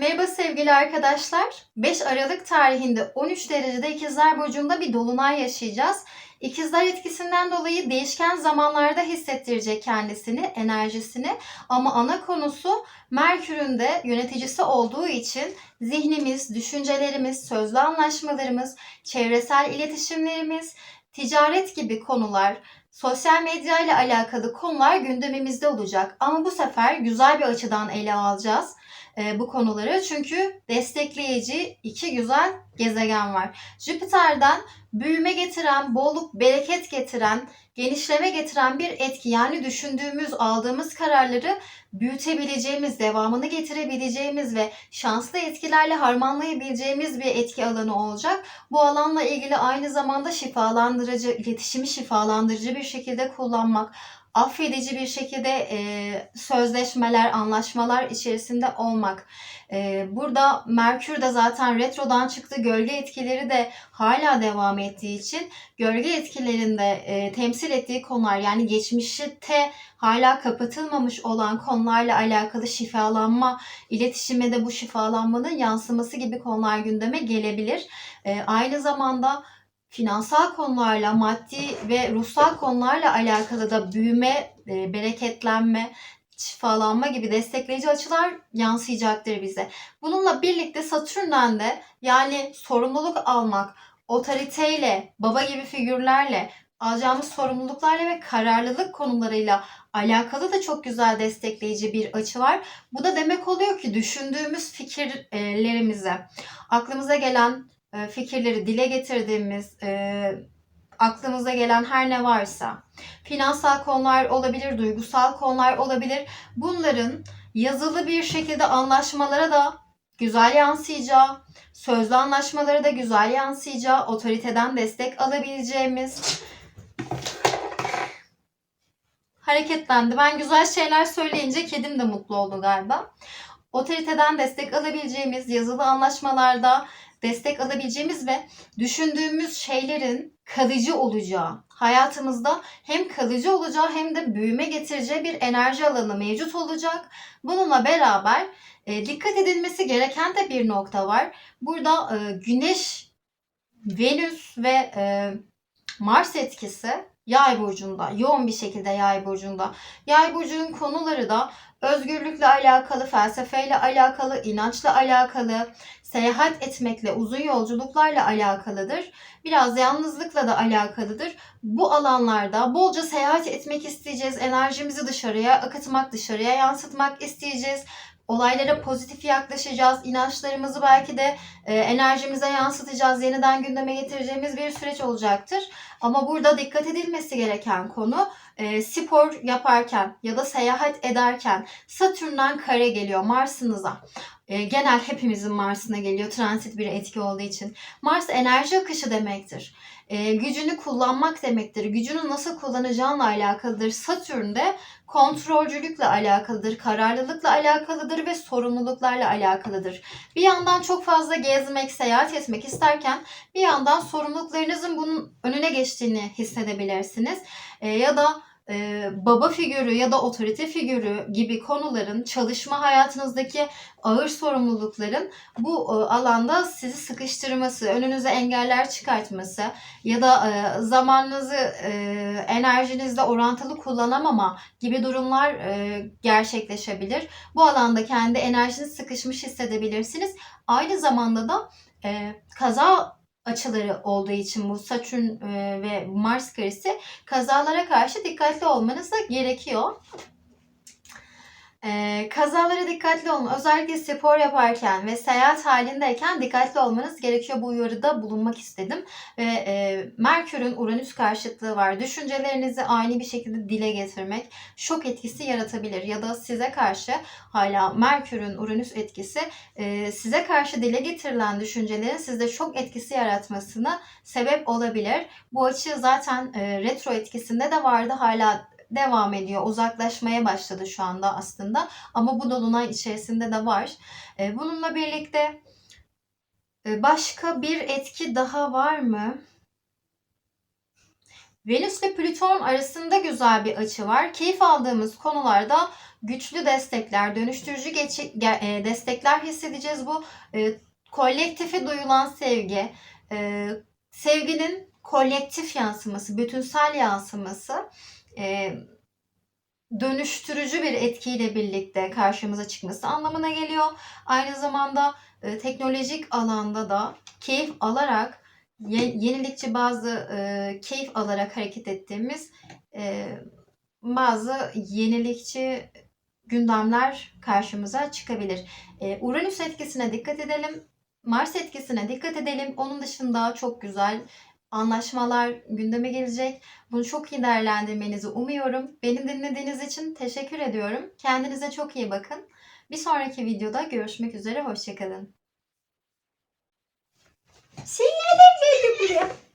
Merhaba sevgili arkadaşlar. 5 Aralık tarihinde 13 derecede İkizler Burcu'nda bir dolunay yaşayacağız. İkizler etkisinden dolayı değişken zamanlarda hissettirecek kendisini, enerjisini ama ana konusu Merkür'ün de yöneticisi olduğu için zihnimiz, düşüncelerimiz, sözlü anlaşmalarımız, çevresel iletişimlerimiz, ticaret gibi konular, sosyal medya ile alakalı konular gündemimizde olacak. Ama bu sefer güzel bir açıdan ele alacağız e, bu konuları. Çünkü destekleyici iki güzel gezegen var. Jüpiter'den büyüme getiren, bolluk, bereket getiren, genişleme getiren bir etki. Yani düşündüğümüz, aldığımız kararları büyütebileceğimiz, devamını getirebileceğimiz ve şanslı etkilerle harmanlayabileceğimiz bir etki alanı olacak. Bu alanla ilgili aynı zamanda şifalandırıcı, iletişimi şifalandırıcı bir şekilde kullanmak, affedici bir şekilde e, sözleşmeler, anlaşmalar içerisinde olmak. E, burada Merkür de zaten retrodan çıktı. Gölge etkileri de hala devam ettiği için gölge etkilerinde e, temsil ettiği konular yani geçmişte hala kapatılmamış olan konularla alakalı şifalanma, iletişime de bu şifalanmanın yansıması gibi konular gündeme gelebilir. E, aynı zamanda finansal konularla, maddi ve ruhsal konularla alakalı da büyüme, e, bereketlenme, şifalanma gibi destekleyici açılar yansıyacaktır bize. Bununla birlikte Satürn'den de yani sorumluluk almak, otoriteyle, baba gibi figürlerle, alacağımız sorumluluklarla ve kararlılık konularıyla alakalı da çok güzel destekleyici bir açı var. Bu da demek oluyor ki düşündüğümüz fikirlerimize, aklımıza gelen fikirleri dile getirdiğimiz, e, aklımıza gelen her ne varsa, finansal konular olabilir, duygusal konular olabilir. Bunların yazılı bir şekilde anlaşmalara da güzel yansıyacağı, sözlü anlaşmalara da güzel yansıyacağı, otoriteden destek alabileceğimiz hareketlendi. Ben güzel şeyler söyleyince kedim de mutlu oldu galiba. Otoriteden destek alabileceğimiz yazılı anlaşmalarda destek alabileceğimiz ve düşündüğümüz şeylerin kalıcı olacağı, hayatımızda hem kalıcı olacağı hem de büyüme getireceği bir enerji alanı mevcut olacak. Bununla beraber e, dikkat edilmesi gereken de bir nokta var. Burada e, Güneş, Venüs ve e, Mars etkisi Yay burcunda, yoğun bir şekilde Yay burcunda. Yay burcunun konuları da özgürlükle alakalı, felsefeyle alakalı, inançla alakalı, seyahat etmekle, uzun yolculuklarla alakalıdır. Biraz yalnızlıkla da alakalıdır. Bu alanlarda bolca seyahat etmek isteyeceğiz. Enerjimizi dışarıya akıtmak, dışarıya yansıtmak isteyeceğiz. Olaylara pozitif yaklaşacağız. İnançlarımızı belki de e, enerjimize yansıtacağız. Yeniden gündeme getireceğimiz bir süreç olacaktır. Ama burada dikkat edilmesi gereken konu e, spor yaparken ya da seyahat ederken Satürn'den kare geliyor Mars'ınıza. E, genel hepimizin Mars'ına geliyor transit bir etki olduğu için. Mars enerji akışı demektir. E, gücünü kullanmak demektir. Gücünü nasıl kullanacağınla alakalıdır. Satürn de kontrolcülükle alakalıdır, kararlılıkla alakalıdır ve sorumluluklarla alakalıdır. Bir yandan çok fazla gezmek, seyahat etmek isterken bir yandan sorumluluklarınızın bunun önüne geçtiğini hissedebilirsiniz. E, ya da e, baba figürü ya da otorite figürü gibi konuların çalışma hayatınızdaki ağır sorumlulukların bu e, alanda sizi sıkıştırması, önünüze engeller çıkartması ya da e, zamanınızı e, enerjinizle orantılı kullanamama gibi durumlar e, gerçekleşebilir. Bu alanda kendi enerjiniz sıkışmış hissedebilirsiniz. Aynı zamanda da e, kaza açıları olduğu için bu Satürn e, ve Mars karesi kazalara karşı dikkatli olmanız da gerekiyor. Ee, kazalara dikkatli olun. Özellikle spor yaparken ve seyahat halindeyken dikkatli olmanız gerekiyor. Bu uyarıda bulunmak istedim. Ve e, Merkür'ün Uranüs karşıtlığı var. Düşüncelerinizi aynı bir şekilde dile getirmek şok etkisi yaratabilir. Ya da size karşı hala Merkür'ün Uranüs etkisi e, size karşı dile getirilen düşüncelerin sizde şok etkisi yaratmasına sebep olabilir. Bu açı zaten e, retro etkisinde de vardı. Hala devam ediyor. Uzaklaşmaya başladı şu anda aslında. Ama bu dolunay içerisinde de var. E, bununla birlikte e, başka bir etki daha var mı? Venüs ile Plüton arasında güzel bir açı var. Keyif aldığımız konularda güçlü destekler, dönüştürücü e, destekler hissedeceğiz. Bu e, kolektife duyulan sevgi, e, sevginin kolektif yansıması, bütünsel yansıması, e, dönüştürücü bir etkiyle birlikte karşımıza çıkması anlamına geliyor. Aynı zamanda e, teknolojik alanda da keyif alarak ye- yenilikçi bazı e, keyif alarak hareket ettiğimiz e, bazı yenilikçi gündemler karşımıza çıkabilir. E, Uranüs etkisine dikkat edelim. Mars etkisine dikkat edelim. Onun dışında çok güzel anlaşmalar gündeme gelecek. Bunu çok iyi değerlendirmenizi umuyorum. Beni dinlediğiniz için teşekkür ediyorum. Kendinize çok iyi bakın. Bir sonraki videoda görüşmek üzere. Hoşçakalın. Sen nereden geldin buraya?